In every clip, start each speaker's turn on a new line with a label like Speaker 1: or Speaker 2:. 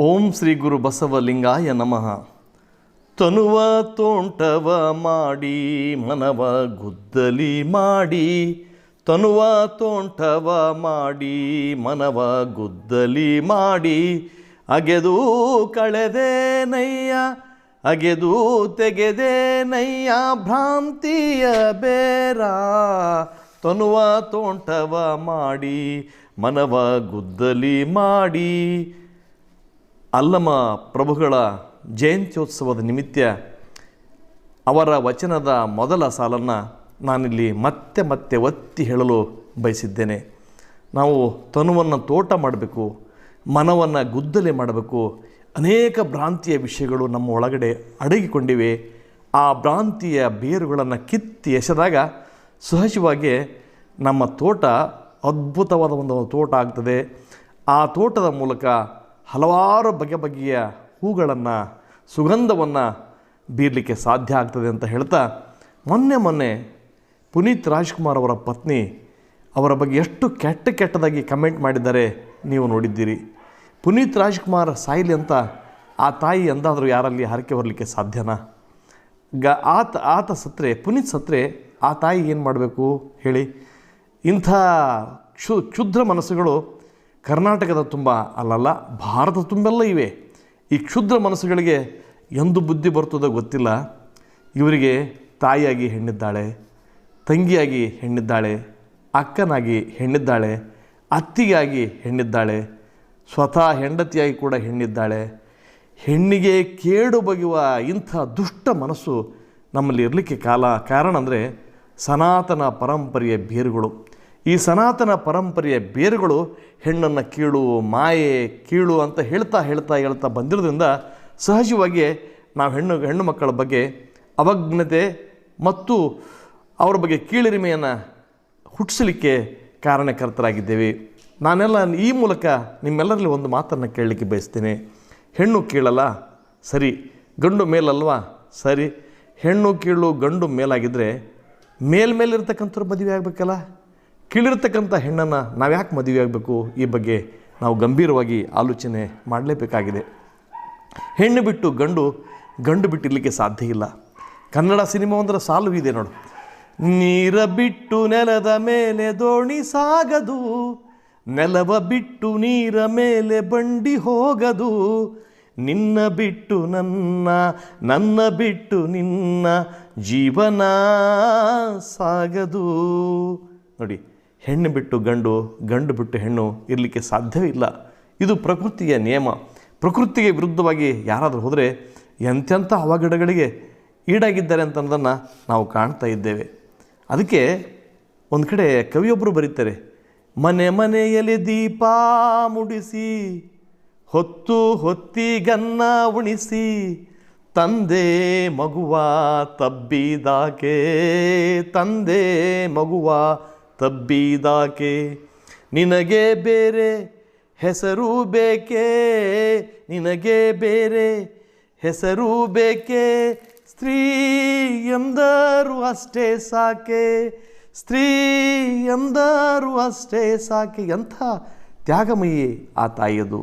Speaker 1: ಓಂ ಶ್ರೀ ಗುರು ಬಸವಲಿಂಗಾಯ ನಮಃ. ತನುವ ತೋಂಟವ ಮಾಡಿ, ಮನವ ಗುದ್ದಲಿ ಮಾಡಿ, ತನುವ ತೋಂಟವ ಮಾಡಿ, ಮನವ ಗುದ್ದಲಿ ಮಾಡಿ, ಅಗೆದು ಕಳೆದೆ ನಯ್ಯ, ಅಗೆದು ತೆಗೆದೆ ನಯ್ಯ ಭ್ರಾಂತಿಯ ಬೇರ. ತನುವ ತೋಂಟವ ಮಾಡಿ, ಮನವ ಗುದ್ದಲಿ ಮಾಡಿ ಅಲ್ಲಮ ಪ್ರಭುಗಳ ಜಯಂತ್ಯೋತ್ಸವದ ನಿಮಿತ್ತ ಅವರ ವಚನದ ಮೊದಲ ಸಾಲನ್ನು ನಾನಿಲ್ಲಿ ಮತ್ತೆ ಮತ್ತೆ ಒತ್ತಿ ಹೇಳಲು ಬಯಸಿದ್ದೇನೆ. ನಾವು ತನುವನ್ನು ತೋಟ ಮಾಡಬೇಕು, ಮನವನ್ನು ಗುದ್ದಲೆ ಮಾಡಬೇಕು. ಅನೇಕ ಭ್ರಾಂತಿಯ ವಿಷಯಗಳು ನಮ್ಮ ಒಳಗಡೆ ಅಡಗಿಕೊಂಡಿವೆ. ಆ ಭ್ರಾಂತಿಯ ಬೇರುಗಳನ್ನು ಕಿತ್ತಿ ಎಸೆದಾಗ ಸಹಜವಾಗಿ ನಮ್ಮ ತೋಟ ಅದ್ಭುತವಾದ ಒಂದು ತೋಟ ಆಗ್ತದೆ. ಆ ತೋಟದ ಮೂಲಕ ಹಲವಾರು ಬಗೆ ಬಗೆಯ ಹೂಗಳನ್ನು, ಸುಗಂಧವನ್ನು ಬೀರಲಿಕ್ಕೆ ಸಾಧ್ಯ ಆಗ್ತದೆ ಅಂತ ಹೇಳ್ತಾ, ಮೊನ್ನೆ ಮೊನ್ನೆ ಪುನೀತ್ ರಾಜ್ಕುಮಾರ್ ಅವರ ಪತ್ನಿ ಅವರ ಬಗ್ಗೆ ಎಷ್ಟು ಕೆಟ್ಟ ಕೆಟ್ಟದಾಗಿ ಕಮೆಂಟ್ ಮಾಡಿದ್ದಾರೆ ನೀವು ನೋಡಿದ್ದೀರಿ. ಪುನೀತ್ ರಾಜ್ಕುಮಾರ್ ಸಾಯಿಲಿ ಅಂತ ಆ ತಾಯಿ ಎಂದಾದರೂ ಯಾರಲ್ಲಿ ಹರಕೆ ಬರಲಿಕ್ಕೆ ಸಾಧ್ಯನಾ? ಗ, ಆತ ಆತ ಸತ್ರೆ, ಪುನೀತ್ ಸತ್ರೆ, ಆ ತಾಯಿ ಏನು ಮಾಡಬೇಕು ಹೇಳಿ? ಇಂಥ ಕ್ಷು, ಕ್ಷುದ್ರ ಮನಸ್ಸುಗಳು ಕರ್ನಾಟಕದ ತುಂಬ ಅಲ್ಲಲ್ಲ ಭಾರತ ತುಂಬೆಲ್ಲ ಇವೆ. ಈ ಕ್ಷುದ್ರ ಮನಸ್ಸುಗಳಿಗೆ ಎಂದು ಬುದ್ಧಿ ಬರ್ತದೋ ಗೊತ್ತಿಲ್ಲ. ಇವರಿಗೆ ತಾಯಿಯಾಗಿ ಹೆಣ್ಣಿದ್ದಾಳೆ, ತಂಗಿಯಾಗಿ ಹೆಣ್ಣಿದ್ದಾಳೆ, ಅಕ್ಕನಾಗಿ ಹೆಣ್ಣಿದ್ದಾಳೆ, ಅತ್ತಿಗಾಗಿ ಹೆಣ್ಣಿದ್ದಾಳೆ, ಸ್ವತಃ ಹೆಂಡತಿಯಾಗಿ ಕೂಡ ಹೆಣ್ಣಿದ್ದಾಳೆ. ಹೆಣ್ಣಿಗೆ ಕೇಡು ಬಗೆಯುವ ಇಂಥ ದುಷ್ಟ ಮನಸ್ಸು ನಮ್ಮಲ್ಲಿ ಇರಲಿಕ್ಕೆ ಕಾಲ, ಕಾರಣ ಅಂದರೆ ಸನಾತನ ಪರಂಪರೆಯ ಬೇರುಗಳು. ಈ ಸನಾತನ ಪರಂಪರೆಯ ಬೇರುಗಳು ಹೆಣ್ಣನ್ನು ಕೀಳು, ಮಾಯೆ, ಕೀಳು ಅಂತ ಹೇಳ್ತಾ ಹೇಳ್ತಾ ಹೇಳ್ತಾ ಬಂದಿರೋದ್ರಿಂದ ಸಹಜವಾಗಿ ನಾವು ಹೆಣ್ಣು ಹೆಣ್ಣು ಮಕ್ಕಳ ಬಗ್ಗೆ ಅವಜ್ಞತೆ ಮತ್ತು ಅವರ ಬಗ್ಗೆ ಕೀಳಿರಿಮೆಯನ್ನು ಹುಟ್ಟಿಸಲಿಕ್ಕೆ ಕಾರಣಕರ್ತರಾಗಿದ್ದೇವೆ. ನಾನೆಲ್ಲ ಈ ಮೂಲಕ ನಿಮ್ಮೆಲ್ಲರಲ್ಲಿ ಒಂದು ಮಾತನ್ನು ಕೇಳಲಿಕ್ಕೆ ಬಯಸ್ತೇನೆ. ಹೆಣ್ಣು ಕೀಳಲ್ಲ, ಸರಿ. ಗಂಡು ಮೇಲಲ್ವಾ, ಸರಿ. ಹೆಣ್ಣು ಕೀಳು, ಗಂಡು ಮೇಲಾಗಿದ್ದರೆ ಮೇಲ್ಮೇಲಿರ್ತಕ್ಕಂಥವ್ರು ಮದುವೆ ಆಗಬೇಕಲ್ಲ? ಕೀಳಿರ್ತಕ್ಕಂಥ ಹೆಣ್ಣನ್ನು ನಾವು ಯಾಕೆ ಮದುವೆ ಆಗಬೇಕು ಈ ಬಗ್ಗೆ ನಾವು ಗಂಭೀರವಾಗಿ ಆಲೋಚನೆ ಮಾಡಲೇಬೇಕಾಗಿದೆ. ಹೆಣ್ಣು ಬಿಟ್ಟು ಗಂಡು ಗಂಡು ಬಿಟ್ಟಿರಲಿಕ್ಕೆ ಸಾಧ್ಯ ಇಲ್ಲ. ಕನ್ನಡ ಸಿನಿಮಾ ಒಂದರ ಸಾಲು ಇದೆ ನೋಡು. ನೀರ ಬಿಟ್ಟು ನೆಲದ ಮೇಲೆ ದೋಣಿ ಸಾಗದು, ನೆಲವ ಬಿಟ್ಟು ನೀರ ಮೇಲೆ ಬಂಡಿ ಹೋಗದು. ನಿನ್ನ ಬಿಟ್ಟು ನನ್ನ ನನ್ನ ಬಿಟ್ಟು ನಿನ್ನ ಜೀವನ ಸಾಗದು. ನೋಡಿ. ಹೆಣ್ಣು ಬಿಟ್ಟು ಗಂಡು ಗಂಡು ಬಿಟ್ಟು ಹೆಣ್ಣು ಇರಲಿಕ್ಕೆ ಸಾಧ್ಯವೇ ಇಲ್ಲ. ಇದು ಪ್ರಕೃತಿಯ ನಿಯಮ. ಪ್ರಕೃತಿಗೆ ವಿರುದ್ಧವಾಗಿ ಯಾರಾದರೂ ಹೋದರೆ ಎಂತೆಂಥ ಅವಘಡಗಳಿಗೆ ಈಡಾಗಿದ್ದಾರೆ ಅಂತನ್ನೋದನ್ನು ನಾವು ಕಾಣ್ತಾ ಇದ್ದೇವೆ. ಅದಕ್ಕೆ ಒಂದು ಕಡೆ ಕವಿಯೊಬ್ಬರು ಬರೀತಾರೆ, ಮನೆ ಮನೆಯಲ್ಲಿ ದೀಪ ಮುಡಿಸಿ, ಹೊತ್ತು ಹೊತ್ತಿಗನ್ನ ಉಣಿಸಿ, ತಂದೆ ಮಗುವ ತಬ್ಬಿದಾಕೆ, ತಂದೆ ಮಗುವ ತಬ್ಬಿದಾಕೆ, ನಿನಗೆ ಬೇರೆ ಹೆಸರು ಬೇಕೇ? ನಿನಗೆ ಬೇರೆ ಹೆಸರು ಬೇಕೇ? ಸ್ತ್ರೀ ಎಂದರು ಅಷ್ಟೇ ಸಾಕೆ, ಸ್ತ್ರೀ ಎಂದರು ಅಷ್ಟೇ ಸಾಕೆ. ಎಂಥ ತ್ಯಾಗಮಯಿ ಆ ತಾಯಿಯದು.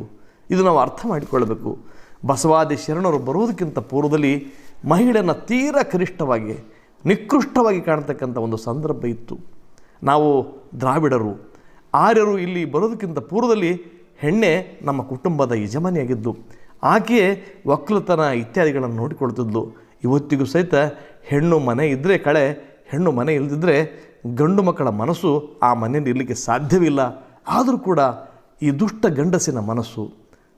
Speaker 1: ಇದು ನಾವು ಅರ್ಥ ಮಾಡಿಕೊಳ್ಳಬೇಕು. ಬಸವಾದಿ ಶರಣರು ಬರುವುದಕ್ಕಿಂತ ಪೂರ್ವದಲ್ಲಿ ಮಹಿಳೆಯನ್ನು ತೀರಾ ಕನಿಷ್ಠವಾಗಿ, ನಿಕೃಷ್ಟವಾಗಿ ಕಾಣತಕ್ಕಂಥ ಒಂದು ಸಂದರ್ಭ ಇತ್ತು. ನಾವು ದ್ರಾವಿಡರು. ಆರ್ಯರು ಇಲ್ಲಿ ಬರೋದಕ್ಕಿಂತ ಪೂರ್ವದಲ್ಲಿ ಹೆಣ್ಣೆ ನಮ್ಮ ಕುಟುಂಬದ ಯಜಮಾನಿಯಾಗಿದ್ದು, ಆಕೆಯೇ ಒಕ್ಕಲುತನ ಇತ್ಯಾದಿಗಳನ್ನು ನೋಡಿಕೊಳ್ತಿದ್ಲು ಇವತ್ತಿಗೂ ಸಹಿತ ಹೆಣ್ಣು ಮನೆ ಇದ್ದರೆ ಕಳೆ, ಹೆಣ್ಣು ಮನೆ ಇಲ್ಲದಿದ್ದರೆ ಗಂಡು ಮಕ್ಕಳ ಮನಸ್ಸು ಆ ಮನೆಯಲ್ಲಿ ಇರಲಿಕ್ಕೆ ಸಾಧ್ಯವಿಲ್ಲ. ಆದರೂ ಕೂಡ ಈ ದುಷ್ಟ ಗಂಡಸಿನ ಮನಸ್ಸು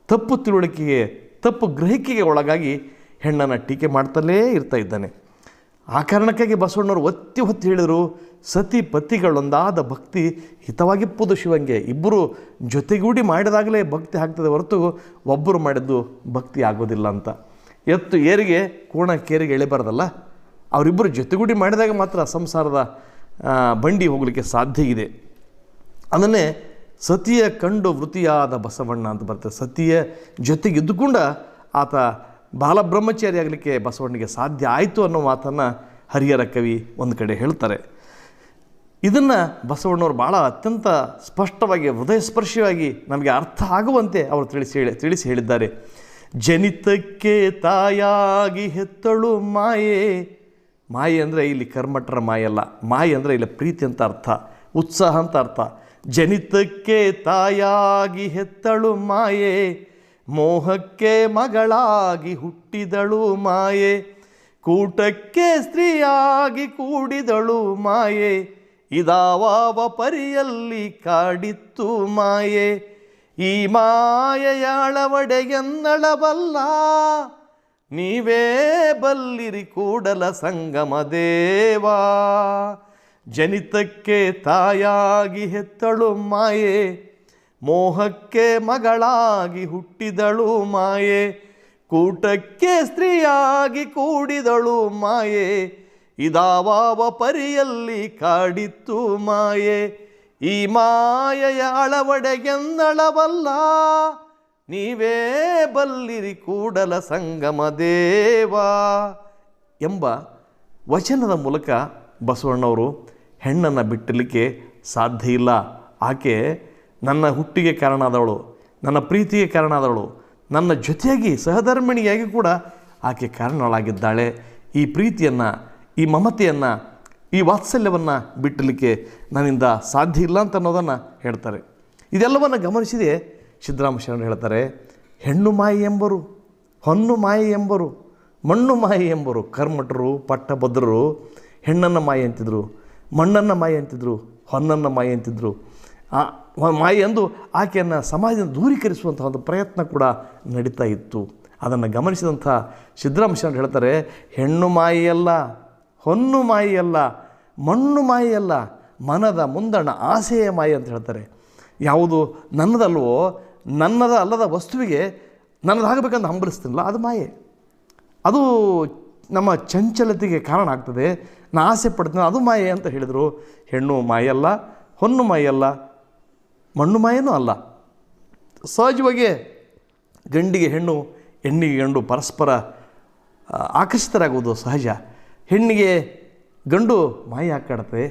Speaker 1: ತಪ್ಪು ತಿಳುವಳಿಕೆಗೆ, ತಪ್ಪು ಗ್ರಹಿಕೆಗೆ ಒಳಗಾಗಿ ಹೆಣ್ಣನ್ನು ಟೀಕೆ ಮಾಡ್ತಲೇ ಇರ್ತಾ ಇದ್ದಾನೆ. ಆ ಕಾರಣಕ್ಕಾಗಿ ಬಸವಣ್ಣವರು ಒತ್ತಿ ಹೊತ್ತಿ ಹೇಳಿದರು ಸತಿ ಪತಿಗಳೊಂದಾದ ಭಕ್ತಿ ಹಿತವಾಗಿಪ್ಪುದು ಶಿವಂಗೆ. ಇಬ್ಬರು ಜೊತೆಗೂಡಿ ಮಾಡಿದಾಗಲೇ ಭಕ್ತಿ ಆಗ್ತದೆ ಹೊರತು ಒಬ್ಬರು ಮಾಡಿದ್ದು ಭಕ್ತಿ ಆಗೋದಿಲ್ಲ ಅಂತ. ಎತ್ತು ಏರಿಗೆ, ಕೋಣ ಕೇರಿಗೆ ಎಳೆಬಾರ್ದಲ್ಲ? ಅವರಿಬ್ಬರು ಜೊತೆಗೂಡಿ ಮಾಡಿದಾಗ ಮಾತ್ರ ಸಂಸಾರದ ಬಂಡಿ ಹೋಗಲಿಕ್ಕೆ ಸಾಧ್ಯ ಇದೆ. ಅದನ್ನೇ ಸತಿಯ ಕಂಡು ವೃತ್ತಿಯಾದ ಬಸವಣ್ಣ ಅಂತ ಬರ್ತದೆ. ಸತಿಯ ಜೊತೆಗೆ ಇದ್ದುಕೊಂಡ ಆತ ಬಾಲಬ್ರಹ್ಮಚಾರಿ ಆಗಲಿಕ್ಕೆ ಬಸವಣ್ಣನಿಗೆ ಸಾಧ್ಯ ಆಯಿತು ಅನ್ನೋ ಮಾತನ್ನು ಹರಿಹರ ಕವಿ ಒಂದು ಕಡೆ ಹೇಳ್ತಾರೆ. ಇದನ್ನು ಬಸವಣ್ಣವರು ಭಾಳ ಅತ್ಯಂತ ಸ್ಪಷ್ಟವಾಗಿ, ಹೃದಯಸ್ಪರ್ಶಿಯಾಗಿ ನಮಗೆ ಅರ್ಥ ಆಗುವಂತೆ ಅವರು ತಿಳಿಸಿ ಹೇಳಿ, ತಿಳಿಸಿ ಹೇಳಿದ್ದಾರೆ. ಜನಿತಕ್ಕೆ ತಾಯಾಗಿ ಹೆತ್ತಳು ಮಾಯೆ. ಮಾಯೆ ಅಂದರೆ ಇಲ್ಲಿ ಕರ್ಮಠರ ಮಾಯಲ್ಲ. ಮಾಯೆ ಅಂದರೆ ಇಲ್ಲಿ ಪ್ರೀತಿ ಅಂತ ಅರ್ಥ, ಉತ್ಸಾಹ ಅಂತ ಅರ್ಥ. ಜನಿತಕ್ಕೆ ತಾಯಾಗಿ ಹೆತ್ತಳು ಮಾಯೆ. ಮೋಹಕ್ಕೆ ಮಗಳಾಗಿ ಹುಟ್ಟಿದಳು ಮಾಯೆ. ಕೂಟಕ್ಕೆ ಸ್ತ್ರೀಯಾಗಿ ಕೂಡಿದಳು ಮಾಯೆ. ಇದಾವ ಪರಿಯಲ್ಲಿ ಕಾಡಿತ್ತು ಮಾಯೆ, ಈ ಮಾಯೆಯಾಳವಡೆಗೆನ್ನಳಬಲ್ಲ ನೀವೇ ಬಲ್ಲಿರಿ ಕೂಡಲ ಸಂಗಮ ದೇವಾ. ಜನಿತಕ್ಕೆ ತಾಯಾಗಿ ಹೆತ್ತಳು ಮಾಯೆ, ಮೋಹಕ್ಕೆ ಮಗಳಾಗಿ ಹುಟ್ಟಿದಳು ಮಾಯೆ, ಕೂಟಕ್ಕೆ ಸ್ತ್ರೀಯಾಗಿ ಕೂಡಿದಳು ಮಾಯೆ. ಇದಾವ ಪರಿಯಲ್ಲಿ ಕಾಡಿತ್ತು ಮಾಯೆ, ಈ ಮಾಯೆಯ ಅಳವಡೆಗೆಂದಳವಲ್ಲ ನೀವೇ ಬಲ್ಲಿರಿ ಕೂಡಲ ಸಂಗಮ ದೇವಾ ಎಂಬ ವಚನದ ಮೂಲಕ ಬಸವಣ್ಣವರು ಹೆಣ್ಣನ್ನು ಬಿಟ್ಟಲಿಕ್ಕೆ ಸಾಧ್ಯ ಇಲ್ಲ. ಆಕೆ ನನ್ನ ಹುಟ್ಟಿಗೆ ಕಾರಣ ಆದವಳು ನನ್ನ ಪ್ರೀತಿಗೆ ಕಾರಣ ಆದವಳು ನನ್ನ ಜೊತೆಯಾಗಿ ಸಹಧರ್ಮಿಣಿಯಾಗಿ ಕೂಡ ಆಕೆ ಕಾರಣಳಾಗಿದ್ದಾಳೆ. ಈ ಪ್ರೀತಿಯನ್ನು ಈ ಮಮತೆಯನ್ನು, ಈ ವಾತ್ಸಲ್ಯವನ್ನು ಬಿಟ್ಟಲಿಕ್ಕೆ ನನ್ನಿಂದ ಸಾಧ್ಯ ಇಲ್ಲ ಅಂತ ಅನ್ನೋದನ್ನು ಹೇಳ್ತಾರೆ. ಇದೆಲ್ಲವನ್ನು ಗಮನಿಸಿದೆ ಸಿದ್ದರಾಮ ಶರಣರು ಹೇಳ್ತಾರೆ, ಹೆಣ್ಣು ಮಾಯಿ ಎಂಬರು, ಹೊನ್ನು ಮಾಯಿ ಎಂಬರು, ಮಣ್ಣು ಮಾಯಿ ಎಂಬರು ಕರ್ಮಠರು ಪಟ್ಟಭದ್ರರು, ಹೆಣ್ಣನ್ನು ಮಾಯಿ ಅಂತಿದ್ರು, ಮಣ್ಣನ್ನು ಮಾಯಿ ಅಂತಿದ್ರು, ಹೊನ್ನನ್ನು ಮಾಯಿ ಅಂತಿದ್ರು. ಆ ಮಾಯಿ ಎಂದು ಆಕೆಯನ್ನು ಸಮಾಜದಿಂದ ದೂರೀಕರಿಸುವಂಥ ಒಂದು ಪ್ರಯತ್ನ ಕೂಡ ನಡೀತಾ ಇತ್ತು. ಅದನ್ನು ಗಮನಿಸಿದಂಥ ಸಿದ್ದರಾಮ ಶರಣರು ಹೇಳ್ತಾರೆ, ಹೆಣ್ಣು ಮಾಯಿಯಲ್ಲ ಹೊನ್ನು ಮಾಯಿಯಲ್ಲ ಮಣ್ಣು ಮಾಯಿಯಲ್ಲ ಮನದ ಮುಂದಣ ಆಸೆಯ ಮಾಯಿ ಅಂತ ಹೇಳ್ತಾರೆ. ಯಾವುದು? ನನ್ನದಲ್ವೋ? ನನ್ನದ ಅಲ್ಲದ ವಸ್ತುವಿಗೆ ನನ್ನದಾಗಬೇಕಂತ ಹಂಬಲಿಸ್ತೀನಲ್ಲ, ಅದು ಮಾಯೆ. ಅದು ನಮ್ಮ ಚಂಚಲತೆಗೆ ಕಾರಣ ಆಗ್ತದೆ. ನಾನು ಆಸೆ ಪಡ್ತೀನಿ, ಅದು ಮಾಯೆ ಅಂತ ಹೇಳಿದರು. ಹೆಣ್ಣು ಮಾಯಲ್ಲ ಹೊನ್ನು ಮಾಯಲ್ಲ ಮಣ್ಣು ಮಾಯನೂ ಅಲ್ಲ. ಸಹಜವಾಗಿ ಗಂಡಿಗೆ ಹೆಣ್ಣು, ಹೆಣ್ಣಿಗೆ ಗಂಡು ಪರಸ್ಪರ ಆಕರ್ಷಿತರಾಗುವುದು ಸಹಜ. ಹೆಣ್ಣಿಗೆ ಗಂಡು ಮಾಯ ಕಾಡ್ತದೆ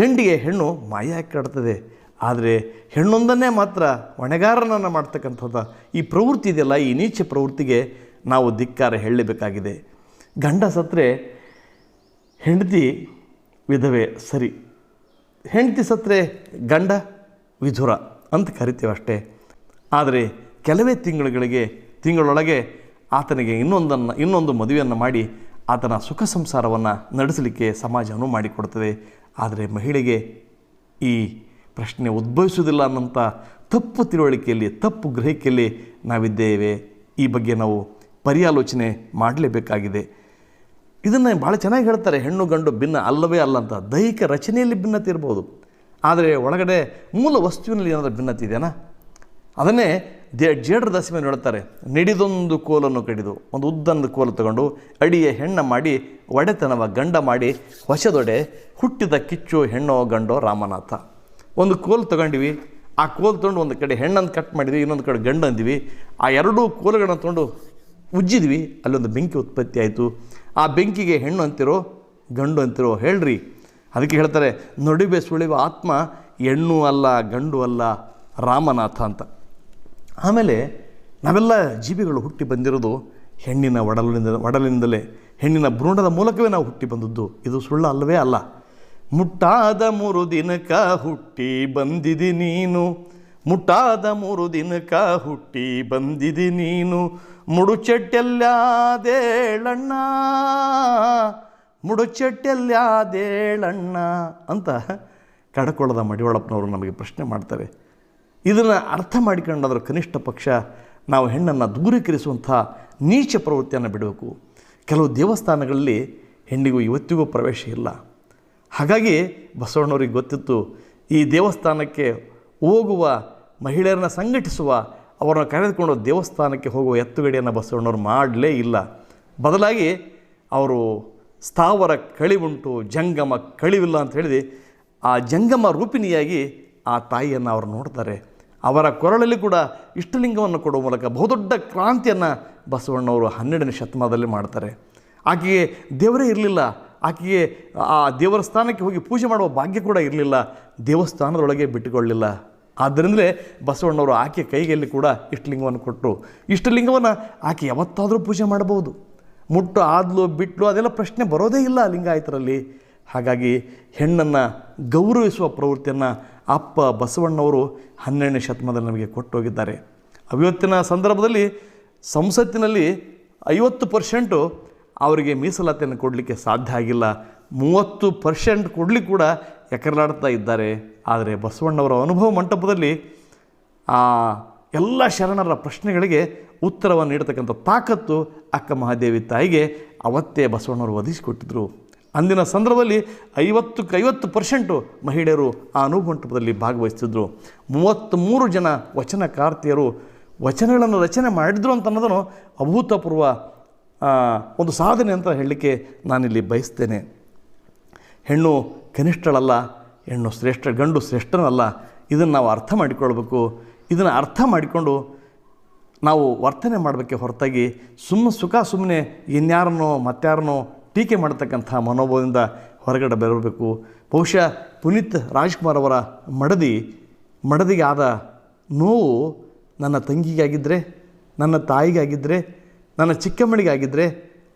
Speaker 1: ಗಂಡಿಗೆ ಹೆಣ್ಣು ಮಾಯ ಹಾಕಾಡ್ತದೆ ಆದರೆ ಹೆಣ್ಣೊಂದನ್ನೇ ಮಾತ್ರ ಹೊಣೆಗಾರನನ್ನು ಮಾಡ್ತಕ್ಕಂಥದ್ದು ಈ ಪ್ರವೃತ್ತಿ ಇದೆಯಲ್ಲ, ಈ ನೀಚ ಪ್ರವೃತ್ತಿಗೆ ನಾವು ಧಿಕ್ಕಾರ ಹೇಳಬೇಕಾಗಿದೆ ಗಂಡ ಸತ್ತರೆ ಹೆಂಡತಿ ವಿಧವೆ ಸರಿ. ಹೆಂಡತಿ ಸತ್ತರೆ ಗಂಡ ವಿಧುರ ಅಂತ ಕರಿತೇವೆ ಅಷ್ಟೇ. ಆದರೆ ಕೆಲವೇ ತಿಂಗಳುಗಳಿಗೆ, ತಿಂಗಳೊಳಗೆ ಆತನಿಗೆ ಇನ್ನೊಂದನ್ನು, ಇನ್ನೊಂದು ಮದುವೆಯನ್ನು ಮಾಡಿ ಆತನ ಸುಖ ಸಂಸಾರವನ್ನು ನಡೆಸಲಿಕ್ಕೆ ಸಮಾಜವನ್ನು ಮಾಡಿಕೊಡ್ತದೆ ಆದರೆ ಮಹಿಳೆಗೆ ಈ ಪ್ರಶ್ನೆ ಉದ್ಭವಿಸುವುದಿಲ್ಲ ಅನ್ನೋಂಥ ತಪ್ಪು ತಿಳುವಳಿಕೆಯಲ್ಲಿ, ತಪ್ಪು ಗ್ರಹಿಕೆಯಲ್ಲಿ ನಾವಿದ್ದೇವೆ. ಈ ಬಗ್ಗೆ ನಾವು ಪರ್ಯಾಲೋಚನೆ ಮಾಡಲೇಬೇಕಾಗಿದೆ. ಇದನ್ನು ಭಾಳ ಚೆನ್ನಾಗಿ ಹೇಳ್ತಾರೆ, ಹೆಣ್ಣು ಗಂಡು ಭಿನ್ನ ಅಲ್ಲವೇ ಅಲ್ಲ ಅಂತ. ದೈಹಿಕ ರಚನೆಯಲ್ಲಿ ಭಿನ್ನತೆ ಇರ್ಬೋದು. ಆದರೆ ಒಳಗಡೆ ಮೂಲ ವಸ್ತುವಿನಲ್ಲಿ ಏನಾದರೂ ಭಿನ್ನತೆ ಇದೆಯಾ? ಅದನ್ನೇ ದೇ ಜೇಡ್ರ ದಶಮಿಯನ್ನು ಹೇಳ್ತಾರೆ, ನಿಡಿದೊಂದು ಕೋಲನ್ನು ಕಡಿದು ಒಂದು ಉದ್ದೊಂದು ಕೋಲು ತಗೊಂಡು ಅಡಿಯ ಹೆಣ್ಣ ಮಾಡಿ ಒಡೆತನವ ಗಂಡ ಮಾಡಿ ಹೊಸದೊಡೆ ಹುಟ್ಟಿದ ಕಿಚ್ಚು ಹೆಣ್ಣೋ ಗಂಡೋ ರಾಮನಾಥ. ಒಂದು ಕೋಲು ತಗೊಂಡಿವಿ, ಆ ಕೋಲು ತೊಗೊಂಡು ಒಂದು ಕಡೆ ಹೆಣ್ಣನ್ನು ಕಟ್ ಮಾಡಿದ್ವಿ, ಇನ್ನೊಂದು ಕಡೆ ಗಂಡು ಅಂದಿವಿ. ಆ ಎರಡೂ ಕೋಲುಗಳನ್ನು ತೊಗೊಂಡು ಉಜ್ಜಿದ್ವಿ, ಅಲ್ಲೊಂದು ಬೆಂಕಿ ಉತ್ಪತ್ತಿ ಆಯಿತು. ಆ ಬೆಂಕಿಗೆ ಹೆಣ್ಣು ಅಂತಿರೋ, ಗಂಡು ಅಂತಿರೋ ಹೇಳ್ರಿ. ಅದಕ್ಕೆ ಹೇಳ್ತಾರೆ, ನಡುವೆ ಸುಳಿವ ಆತ್ಮ, ಹೆಣ್ಣು ಅಲ್ಲ, ಗಂಡು ಅಲ್ಲ, ರಾಮನಾಥ ಅಂತ. ಆಮೇಲೆ ನಾವೆಲ್ಲ ಜೀವಿಗಳು ಹುಟ್ಟಿ ಬಂದಿರೋದು ಹೆಣ್ಣಿನ ಒಡಲಿನಿಂದ, ಒಡಲಿನಿಂದಲೇ. ಹೆಣ್ಣಿನ ಭ್ರೂಣದ ಮೂಲಕವೇ ನಾವು ಹುಟ್ಟಿ ಬಂದದ್ದು. ಇದು ಸುಳ್ಳು ಅಲ್ಲವೇ ಅಲ್ಲ. ಮುಟ್ಟಾದ ಮೂರು ದಿನಕ ಹುಟ್ಟಿ ಬಂದಿದಿ ನೀನು. ಮುಟ್ಟಾದ ಮೂರು ದಿನಕ ಹುಟ್ಟಿ ಬಂದಿದಿ ನೀನು. ಮುಡುಚೆಟ್ಟೆಲ್ಲಾದೇಳಣ್ಣ ಮುಡುಚೆಟ್ಟೆಲ್ಲಾದೇಳಣ್ಣ ಅಂತ ಕಡಕೊಳದ ಮಡಿವಳಪ್ಪನವರು ನಮಗೆ ಪ್ರಶ್ನೆ ಮಾಡ್ತಾರೆ. ಇದನ್ನು ಅರ್ಥ ಮಾಡಿಕೊಂಡಾದ್ರೆ ಕನಿಷ್ಠ ಪಕ್ಷ ನಾವು ಹೆಣ್ಣನ್ನು ದೂರೀಕರಿಸುವಂಥ ನೀಚ ಪ್ರವೃತ್ತಿಯನ್ನು ಬಿಡಬೇಕು. ಕೆಲವು ದೇವಸ್ಥಾನಗಳಲ್ಲಿ ಹೆಣ್ಣಿಗೂ ಇವತ್ತಿಗೂ ಪ್ರವೇಶ ಇಲ್ಲ. ಹಾಗಾಗಿ ಬಸವಣ್ಣವ್ರಿಗೆ ಗೊತ್ತಿತ್ತು, ಈ ದೇವಸ್ಥಾನಕ್ಕೆ ಹೋಗುವ ಮಹಿಳೆಯರನ್ನು ಸಂಘಟಿಸುವ, ಅವರನ್ನು ಕರೆದುಕೊಂಡು ದೇವಸ್ಥಾನಕ್ಕೆ ಹೋಗುವ ಎತ್ತುಗಡೆಯನ್ನು ಬಸವಣ್ಣವ್ರು ಮಾಡಲೇ ಇಲ್ಲ. ಬದಲಾಗಿ ಅವರು ಸ್ಥಾವರ ಕಳಿವುಂಟು, ಜಂಗಮ ಕಳಿವಿಲ್ಲ ಅಂತ ಹೇಳಿದೆ ಆ ಜಂಗಮ ರೂಪಿಣಿಯಾಗಿ ಆ ತಾಯಿಯನ್ನು ಅವರು ನೋಡ್ತಾರೆ. ಅವರ ಕೊರಳಲ್ಲಿ ಕೂಡ ಇಷ್ಟಲಿಂಗವನ್ನು ಕೊಡುವ ಮೂಲಕ ಬಹುದೊಡ್ಡ ಕ್ರಾಂತಿಯನ್ನು ಬಸವಣ್ಣವರು ಹನ್ನೆರಡನೇ ಶತಮಾನದಲ್ಲಿ ಮಾಡ್ತಾರೆ. ಆಕೆಗೆ ದೇವರೇ ಇರಲಿಲ್ಲ. ಆಕೆಗೆ ಆ ದೇವರ ಸ್ಥಾನಕ್ಕೆ ಹೋಗಿ ಪೂಜೆ ಮಾಡುವ ಭಾಗ್ಯ ಕೂಡ ಇರಲಿಲ್ಲ. ದೇವಸ್ಥಾನದೊಳಗೆ ಬಿಟ್ಟುಕೊಳ್ಳಲಿಲ್ಲ. ಆದ್ದರಿಂದಲೇ ಬಸವಣ್ಣವರು ಆಕೆ ಕೈಗೆಯಲ್ಲಿ ಕೂಡ ಇಷ್ಟಲಿಂಗವನ್ನು ಕೊಟ್ಟರು ಇಷ್ಟಲಿಂಗವನ್ನು ಆಕೆ ಯಾವತ್ತಾದರೂ ಪೂಜೆ ಮಾಡಬಹುದು. ಮುಟ್ಟು, ಆದ್ಲು, ಬಿಟ್ಲು ಅದೆಲ್ಲ ಪ್ರಶ್ನೆ ಬರೋದೇ ಇಲ್ಲ ಲಿಂಗಾಯತರಲ್ಲಿ. ಹಾಗಾಗಿ ಹೆಣ್ಣನ್ನು ಗೌರವಿಸುವ ಪ್ರವೃತ್ತಿಯನ್ನು ಅಪ್ಪ ಬಸವಣ್ಣವರು ಹನ್ನೆರಡನೇ ಶತಮಾನದಲ್ಲಿ ನಮಗೆ ಕೊಟ್ಟೋಗಿದ್ದಾರೆ. ಅವತ್ತಿನ ಸಂದರ್ಭದಲ್ಲಿ ಸಂಸತ್ತಿನಲ್ಲಿ ಐವತ್ತು ಪರ್ಸೆಂಟು ಅವರಿಗೆ ಮೀಸಲಾತಿಯನ್ನು ಕೊಡಲಿಕ್ಕೆ ಸಾಧ್ಯ ಆಗಿಲ್ಲ. ಮೂವತ್ತು ಪರ್ಸೆಂಟ್ ಕೊಡಲಿ ಕೂಡ ಎಕರಲಾಡ್ತಾ ಇದ್ದಾರೆ. ಆದರೆ ಬಸವಣ್ಣವರ ಅನುಭವ ಮಂಟಪದಲ್ಲಿ ಆ ಎಲ್ಲ ಶರಣರ ಪ್ರಶ್ನೆಗಳಿಗೆ ಉತ್ತರವನ್ನು ನೀಡತಕ್ಕಂಥ ತಾಕತ್ತು ಅಕ್ಕ ಮಹಾದೇವಿ ತಾಯಿಗೆ ಅವತ್ತೇ ಬಸವಣ್ಣವರು ಒದಗಿಸಿಕೊಟ್ಟಿದ್ರು. ಅಂದಿನ ಸಂದರ್ಭದಲ್ಲಿ ಐವತ್ತಕ್ಕೆ ಐವತ್ತು ಪರ್ಸೆಂಟು ಮಹಿಳೆಯರು ಆ ಅನುಮಂಟಪದಲ್ಲಿ ಭಾಗವಹಿಸ್ತಿದ್ರು. ಮೂವತ್ತ್ಮೂರು ಜನ ವಚನಕಾರ್ತಿಯರು ವಚನಗಳನ್ನು ರಚನೆ ಮಾಡಿದ್ರು ಅಂತ ಅನ್ನೋದನ್ನು ಅಭೂತಪೂರ್ವ ಒಂದು ಸಾಧನೆ ಅಂತ ಹೇಳಲಿಕ್ಕೆ ನಾನಿಲ್ಲಿ ಬಯಸ್ತೇನೆ. ಹೆಣ್ಣು ಕನಿಷ್ಠಳಲ್ಲ, ಹೆಣ್ಣು ಶ್ರೇಷ್ಠ, ಗಂಡು ಶ್ರೇಷ್ಠನಲ್ಲ. ಇದನ್ನು ನಾವು ಅರ್ಥ ಮಾಡಿಕೊಳ್ಬೇಕು. ಇದನ್ನು ಅರ್ಥ ಮಾಡಿಕೊಂಡು ನಾವು ವರ್ತನೆ ಮಾಡಬೇಕೆ ಹೊರತಾಗಿ ಸುಮ್ಮನೆ ಸುಖ ಸುಮ್ಮನೆ ಇನ್ಯಾರನ್ನೋ ಮತ್ತಾರನ್ನೋ ಟೀಕೆ ಮಾಡತಕ್ಕಂಥ ಮನೋಭಾವದಿಂದ ಹೊರಗಡೆ ಬರಬೇಕು. ಬಹುಶಃ ಪುನೀತ್ ರಾಜ್ಕುಮಾರ್ ಅವರ ಮಡದಿ ಮಡದಿಗೆ ಆದ ನೋವು ನನ್ನ ತಂಗಿಗಾಗಿದ್ದರೆ ನನ್ನ ತಾಯಿಗಾಗಿದ್ದರೆ ನನ್ನ ಚಿಕ್ಕಮ್ಮಳಿಗಾಗಿದ್ದರೆ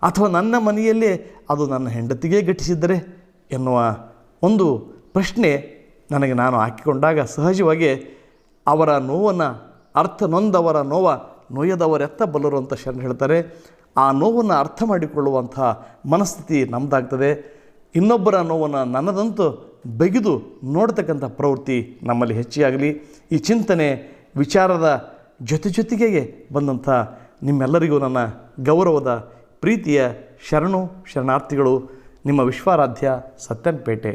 Speaker 1: ಅಥವಾ ನನ್ನ ಮನೆಯಲ್ಲೇ ಅದು ನನ್ನ ಹೆಂಡತಿಗೆ ಘಟಿಸಿದ್ದರೆ ಎನ್ನುವ ಒಂದು ಪ್ರಶ್ನೆ ನನಗೆ ನಾನು ಹಾಕಿಕೊಂಡಾಗ ಸಹಜವಾಗಿ ಅವರ ನೋವನ್ನು ಅರ್ಥ ನೊಂದವರ ನೋವ ನೋಯದವರೆತ್ತ ಬಲ್ಲರು ಅಂತ ಶರಣ ಹೇಳ್ತಾರೆ. ಆ ನೋವನ್ನು ಅರ್ಥ ಮಾಡಿಕೊಳ್ಳುವಂಥ ಮನಸ್ಥಿತಿ ನಮ್ಮದಾಗ್ತದೆ ಇನ್ನೊಬ್ಬರ ನೋವನ್ನು ನನ್ನದಂತೂ ಬಗೆದು ನೋಡ್ತಕ್ಕಂಥ ಪ್ರವೃತ್ತಿ ನಮ್ಮಲ್ಲಿ ಹೆಚ್ಚಾಗಲಿ ಈ ಚಿಂತನೆ, ವಿಚಾರದ ಜೊತೆ ಜೊತೆಗೆ ಬಂದಂಥ ನಿಮ್ಮೆಲ್ಲರಿಗೂ ನನ್ನ ಗೌರವದ ಪ್ರೀತಿಯ ಶರಣು, ಶರಣಾರ್ಥಿಗಳು ನಿಮ್ಮ ವಿಶ್ವಾರಾಧ್ಯ ಸತ್ಯನ್ಪೇಟೆ